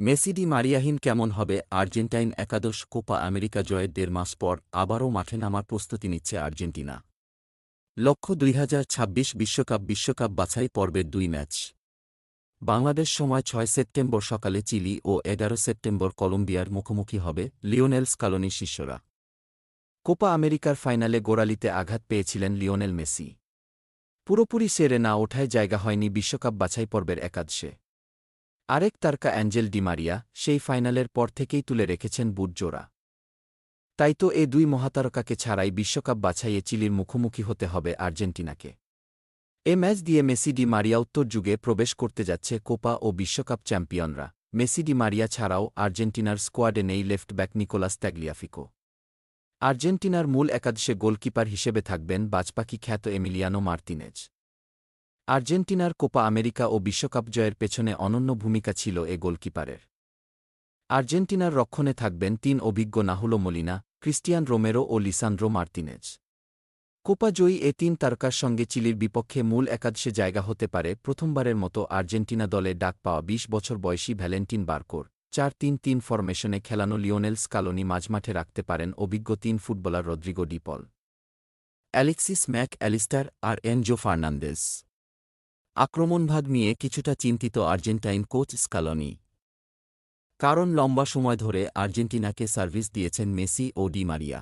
মেসিডি মারিয়াহীন কেমন হবে? আর্জেন্টাইন একাদশ কোপা আমেরিকা জয়ের দেড় মাস পর আবারও মাঠে নামার প্রস্তুতি নিচ্ছে আর্জেন্টিনা। লক্ষ্য দুই বিশ্বকাপ বিশ্বকাপ বাছাই পর্বের দুই ম্যাচ। বাংলাদেশ সময় ছয় সেপ্টেম্বর সকালে চিলি ও এগারো সেপ্টেম্বর কলম্বিয়ার মুখোমুখি হবে লিওনেল স্কালোনি শিষ্যরা। কোপা আমেরিকার ফাইনালে গোড়ালিতে আঘাত পেয়েছিলেন লিওনেল মেসি। পুরোপুরি সেরে না ওঠায় জায়গা হয়নি বিশ্বকাপ বাছাই পর্বের একাদশে। আরেক তারকা অ্যাঞ্জেল ডিমারিয়া সেই ফাইনালের পর থেকেই তুলে রেখেছেন বুটজোড়া তাই তো এ দুই মহাতারকাকে ছাড়াই বিশ্বকাপ বাছাইয়ে চিলির মুখোমুখি হতে হবে আর্জেন্টিনাকে। এ ম্যাচ দিয়ে মেসি ডি মারিয়া উত্তর যুগে প্রবেশ করতে যাচ্ছে কোপা ও বিশ্বকাপ চ্যাম্পিয়নরা। মেসি ডি মারিয়া ছাড়াও আর্জেন্টিনার স্কোয়াডে নেই লেফট ব্যাক নিকোলাস ট্যাগলিয়াফিকো আর্জেন্টিনার মূল একাদশে গোলকিপার হিসেবে থাকবেন বাজপাকি খ্যাত এমিলিয়ানো মার্তিনেজ। আর্জেন্টিনার কোপা আমেরিকা ও বিশ্বকাপ জয়ের পেছনে অনন্য ভূমিকা ছিল এ গোলকিপারের। আর্জেন্টিনার রক্ষণে থাকবেন তিন অভিজ্ঞ নাহুলো মলিনা, ক্রিস্টিয়ান রোমেরো ও লিসান্দ্রো মার্তিনেজ। কোপা জয়ী এ তিন তারকার সঙ্গে চিলির বিপক্ষে মূল একাদশে জায়গা হতে পারে প্রথমবারের মতো আর্জেন্টিনা দলে ডাক পাওয়া ২০ বছর বয়সী ভ্যালেন্টিন বার্কোর। চার তিন তিন ফরমেশনে খেলানো লিওনেল স্কালোনি মাঝমাঠে রাখতে পারেন অভিজ্ঞ তিন footballer Rodrigo De Paul. Alexis Mac Allister আর এনজো ফার্নান্দেস আক্রমণভাগ নিয়ে কিছুটা চিন্তিত আর্জেন্টাইন কোচ স্কালনি। কারণ লম্বা সময় ধরে আর্জেন্টিনাকে সার্ভিস দিয়েছেন মেসি ও ডি মারিয়া।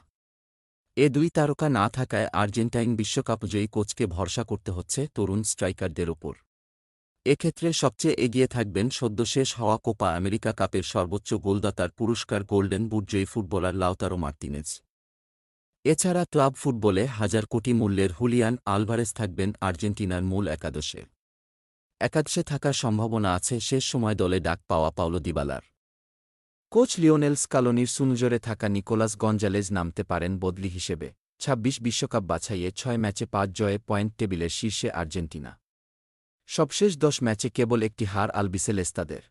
এ দুই তারকা না থাকায় আর্জেন্টাইন বিশ্বকাপজয়ী কোচকে ভরসা করতে হচ্ছে তরুণ স্ট্রাইকারদের ওপর। এক্ষেত্রে সবচেয়ে এগিয়ে থাকবেন সদ্য শেষ হওয়া কোপা আমেরিকা কাপের সর্বোচ্চ গোলদাতার পুরস্কার গোল্ডেন বুটজয়ী ফুটবলার লাউতারো মার্তিনেজ। এছাড়া ক্লাব ফুটবলে হাজার কোটি মূল্যের হুলিয়ান আলভারেস থাকবেন আর্জেন্টিনার মূল একাদশে। একাদশে থাকার সম্ভাবনা আছে, শেষ সময় দলে ডাক পাওয়া পাওলো দিবালার। কোচ লিওনেল স্কালোনির সুনজরে থাকা নিকোলাস গঞ্জালেজ নামতে পারেন বদলি হিসেবে। ২৬ বিশ্বকাপ বাছাইয়ে ছয় ম্যাচে পাঁচ জয়ে পয়েন্ট টেবিলের শীর্ষে আর্জেন্টিনা। সবশেষ দশ ম্যাচে কেবল একটি হার আলবিসেলেস্তাদের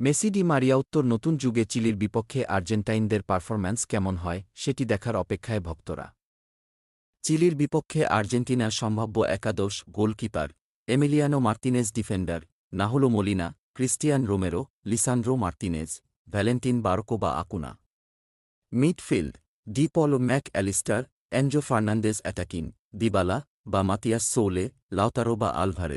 মেসি ডি মারিয়া উত্তর নতুন যুগে চিলির বিপক্ষে আর্জেন্টাইনদের পারফরম্যান্স কেমন হয়, সেটি দেখার অপেক্ষায় ভক্তরা। চিলির বিপক্ষে আর্জেন্টিনার সম্ভাব্য একাদশ goalkeeper Emiliano Martinez defender Nahuel Molina Cristian Romero Lisandro Martinez Valentin Barco বা Acuna midfield De Paul Mac Allister Enzo Fernandez attacking Dybala বা মাতিয়াস সোলে লাউতারো বা আলভারে